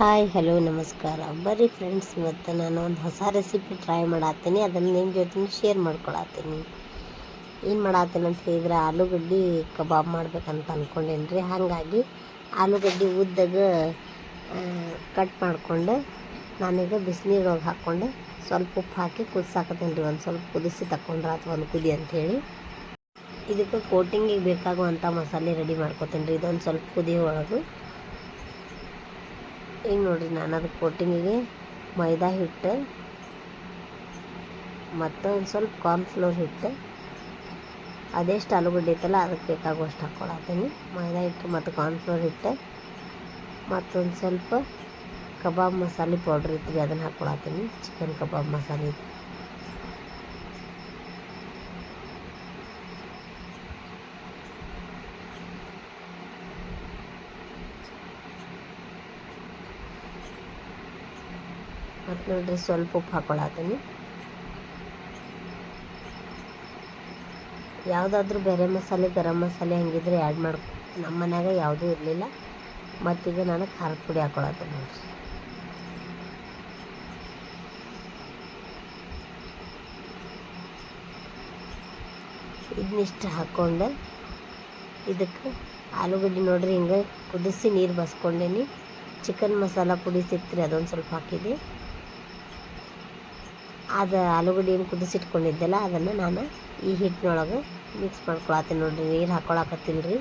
Hi hello ನಮಸ್ಕಾರ. ಬರ್ರಿ friends ಇವತ್ತು ನಾನು ಒಂದು ಹೊಸ ರೆಸಿಪಿ ಟ್ರೈ ಮಾಡತ್ತೀನಿ ಅದನ್ನು ನಿಮ್ಮ ಜೊತೆ ಶೇರ್ ಮಾಡ್ಕೊಳತ್ತೀನಿ ಏನು ಮಾಡತ್ತೀನಿ ಅಂತ ಹೇಳಿದ್ರೆ ಆಲೂಗಡ್ಡೆ ಕಬಾಬ್ ಮಾಡ್ಬೇಕಂತ ಅಂದ್ಕೊಂಡೇನಿ ರೀ ಹಾಗಾಗಿ ಆಲೂಗಡ್ಡೆ ಉದ್ದಾಗ ಕಟ್ ಮಾಡಿಕೊಂಡು ನಾನೀಗ ಬಿಸಿನೀರೊಳಗೆ ಹಾಕ್ಕೊಂಡು ಸ್ವಲ್ಪ ಉಪ್ಪು ಹಾಕಿ ಕುದಿಸಾಕತ್ತೀನಿ ರೀ. ಒಂದು ಸ್ವಲ್ಪ ಕುದಿಸಿ ತಕೊಂಡ್ರೆ ಅಥವಾ ಒಂದು ಕುದಿ ಅಂಥೇಳಿ ಇದಕ್ಕೆ ಕೋಟಿಂಗಿಗೆ ಬೇಕಾಗುವಂಥ ಮಸಾಲೆ ರೆಡಿ ಮಾಡ್ಕೊತೀನಿ ರೀ. ಇದೊಂದು ಸ್ವಲ್ಪ ಕುದಿ ಒಳಗೆ. ಈಗ ನೋಡಿರಿ ನಾನು ಅದು ಕೋಟಿಂಗಿಗೆ ಮೈದಾ ಹಿಟ್ಟು ಮತ್ತು ಒಂದು ಸ್ವಲ್ಪ ಕಾರ್ನ್ಫ್ಲೋರ್ ಹಿಟ್ಟು. ಅದೆಷ್ಟು ಆಲೂಗಡ್ಡೆ ಇತ್ತಲ್ಲ ಅದಕ್ಕೆ ಬೇಕಾಗುವಷ್ಟು ಹಾಕ್ಕೊಳತ್ತೀನಿ ಮೈದಾ ಹಿಟ್ಟು ಮತ್ತು ಕಾರ್ನ್ಫ್ಲೋರ್ ಹಿಟ್ಟು ಮತ್ತೊಂದು ಸ್ವಲ್ಪ ಕಬಾಬ್ ಮಸಾಲೆ ಪೌಡ್ರ್ ಇತ್ತು ಅದನ್ನು ಹಾಕ್ಕೊಳತ್ತೀನಿ ಚಿಕನ್ ಕಬಾಬ್ ಮಸಾಲೆ ಮತ್ತು ನೋಡ್ರಿ ಸ್ವಲ್ಪ ಉಪ್ಪು ಹಾಕ್ಕೊಳತ್ತೀನಿ ಯಾವುದಾದ್ರೂ ಬೇರೆ ಮಸಾಲೆ, ಗರಂ ಮಸಾಲೆ ಹಂಗಿದ್ರೆ ಆ್ಯಡ್ ಮಾಡ್ಕೊ ನಮ್ಮ ಮನ್ಯಾಗ ಯಾವುದೂ ಇರಲಿಲ್ಲ. ಮತ್ತೀಗ ನಾನು ಖಾರದ ಪುಡಿ ಹಾಕ್ಕೊಳತ್ತೀನಿ ನೋಡಿರಿ. ಇದನ್ನಿಷ್ಟು ಹಾಕ್ಕೊಂಡು. ಇದಕ್ಕೆ ಆಲೂಗಡ್ಡೆ ನೋಡ್ರಿ ಹಿಂಗೆ ಕುದಿಸಿ ನೀರು ಬಸ್ಕೊಂಡೇನಿ. ಚಿಕನ್ ಮಸಾಲ ಪುಡಿ ಸಿಕ್ತ್ರಿ ಅದೊಂದು ಸ್ವಲ್ಪ ಹಾಕಿದೆ. ಅದು ಆಲೂಗಡ್ಡೆ ಏನು ಕುದಿಸಿಟ್ಕೊಂಡಿದ್ದೆಲ್ಲ ಅದನ್ನು ನಾನು ಈ ಹಿಟ್ಟಿನೊಳಗೆ ಮಿಕ್ಸ್ ಮಾಡ್ಕೊಳತ್ತೀನಿ ನೋಡಿರಿ, ನೀರು ಹಾಕ್ಕೊಳಕತ್ತಿಲ್ಲ ರೀ.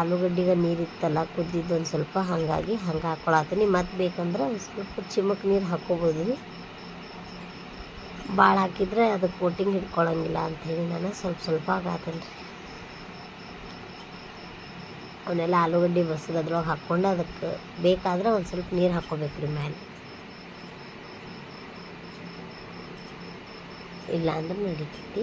ಆಲೂಗಡ್ಡಿಗೆ ನೀರಿತ್ತಲ್ಲ ಕುದ್ದಿದ್ದು ಒಂದು ಸ್ವಲ್ಪ ಹಾಗಾಗಿ ಹಂಗೆ ಹಾಕ್ಕೊಳತ್ತೀನಿ ಮತ್ತು ಬೇಕಂದ್ರೆ ಒಂದು ಸ್ವಲ್ಪ ಚಿಮಕ್ ನೀರು ಹಾಕ್ಕೋಬೋದು ರೀ. ಭಾಳ ಹಾಕಿದ್ರೆ ಅದು ಕೋಟಿಂಗ್ ಹಿಡ್ಕೊಳಂಗಿಲ್ಲ ಅಂಥೇಳಿ ನಾನು ಸ್ವಲ್ಪ ಸ್ವಲ್ಪ ಆಗತ್ತೀನಿ ರೀ. ಅವನ್ನೆಲ್ಲ ಆಲೂಗಡ್ಡೆ ಬಸ್ಗೆ ಅದ್ರೊಳಗೆ ಹಾಕ್ಕೊಂಡು ಅದಕ್ಕೆ ಬೇಕಾದ್ರೆ ಒಂದು ಸ್ವಲ್ಪ ನೀರು ಹಾಕ್ಕೋಬೇಕು ರೀ ಮೇಲೆ ಇಲ್ಲ ಅಂದ್ರೆ ನಡೀತೈತಿ.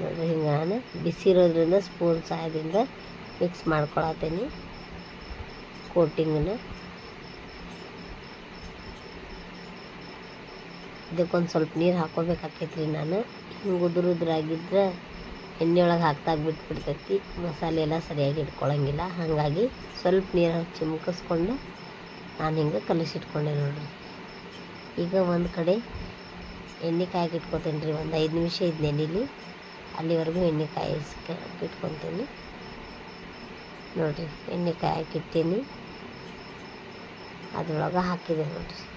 ನೋಡ್ರಿ, ಹಿಂಗೆ ನಾನು ಬಿಸಿ ಇರೋದ್ರಿಂದ ಸ್ಪೂನ್ ಸಹಾಯದಿಂದ ಮಿಕ್ಸ್ ಮಾಡ್ಕೊಳತ್ತೀನಿ ಕೋಟಿಂಗನ್ನು ಇದಕ್ಕೊಂದು ಸ್ವಲ್ಪ ನೀರು ಹಾಕೋಬೇಕಾಕೈತ್ರಿ ನಾನು. ಹಿಂಗೆ ಉದುರು ಉದುರಾಗಿದ್ರೆ ಎಣ್ಣೆ ಒಳಗೆ ಹಾಕ್ದಾಗ ಬಿಟ್ಬಿಡ್ತೈತಿ. ಮಸಾಲೆ ಎಲ್ಲ ಸರಿಯಾಗಿ ಇಟ್ಕೊಳಂಗಿಲ್ಲ. ಹಾಗಾಗಿ ಸ್ವಲ್ಪ ನೀರು ಚಿಮ್ಕಿಸ್ಕೊಂಡು ನಾನು ಹಿಂಗೆ ಕಲಿಸಿಟ್ಕೊಂಡೆ ನೋಡಿರಿ. ಈಗ ಒಂದು ಕಡೆ ಎಣ್ಣೆ ಕಾಯಕ್ಕೆ ರೀ ಒಂದು ಐದು ನಿಮಿಷ ಇದ್ದು ನೆನೆಯಲ್ಲಿ ಅಲ್ಲಿವರೆಗೂ ಎಣ್ಣೆ ಕಾಯಿಸ್ಕ ಇಟ್ಕೊತೀನಿ. ನೋಡಿರಿ, ಎಣ್ಣೆ ಕಾಯಕ್ಕೆ ಇಟ್ಟೀನಿ. ಅದ್ರೊಳಗೆ ಹಾಕಿದೆ ನೋಡಿರಿ.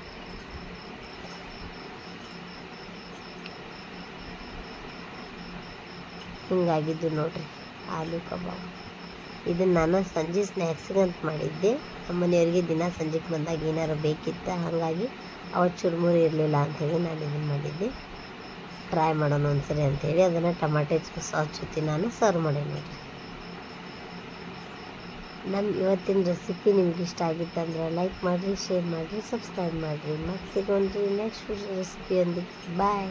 ಹಿಂಗಾಗಿದ್ದು ನೋಡಿರಿ. ಆಲೂ ಕಬಾಬ್. ಇದನ್ನು ನಾನು ಸಂಜೆ ಸ್ನ್ಯಾಕ್ಸ್ಗೆ ಅಂತ ಮಾಡಿದ್ದೆ. ನಮ್ಮ ಮನೆಯವ್ರಿಗೆ ದಿನ ಸಂಜೆಗೆ ಬಂದಾಗ ಏನಾರು ಬೇಕಿತ್ತು ಹಾಗಾಗಿ ಅವತ್ತು ಚುರುಮುರಿ ಇರಲಿಲ್ಲ ಅಂಥೇಳಿ ನಾನು ಇದನ್ನು ಮಾಡಿದ್ದೆ. ಟ್ರೈ ಮಾಡೋಣ ಒಂದ್ಸರಿ ಅಂಥೇಳಿ ಅದನ್ನು ಟಮಾಟೆ ಸಾಸ್ ಜೊತೆ ನಾನು ಸರ್ವ್ ಮಾಡಿ ನೋಡಿರಿ. ನಮ್ಮ ಇವತ್ತಿನ ರೆಸಿಪಿ ನಿಮ್ಗೆ ಇಷ್ಟ ಆಗಿತ್ತಂದ್ರೆ ಲೈಕ್ ಮಾಡಿರಿ, ಶೇರ್ ಮಾಡಿರಿ, ಸಬ್ಸ್ಕ್ರೈಬ್ ಮಾಡಿರಿ. ಮತ್ತೆ ಸಿಗೋಣ್ರಿ ನೆಕ್ಸ್ಟ್ ರೆಸಿಪಿ ರೆಸಿಪಿಯೊಂದಿಗೆ. ಬಾಯ್.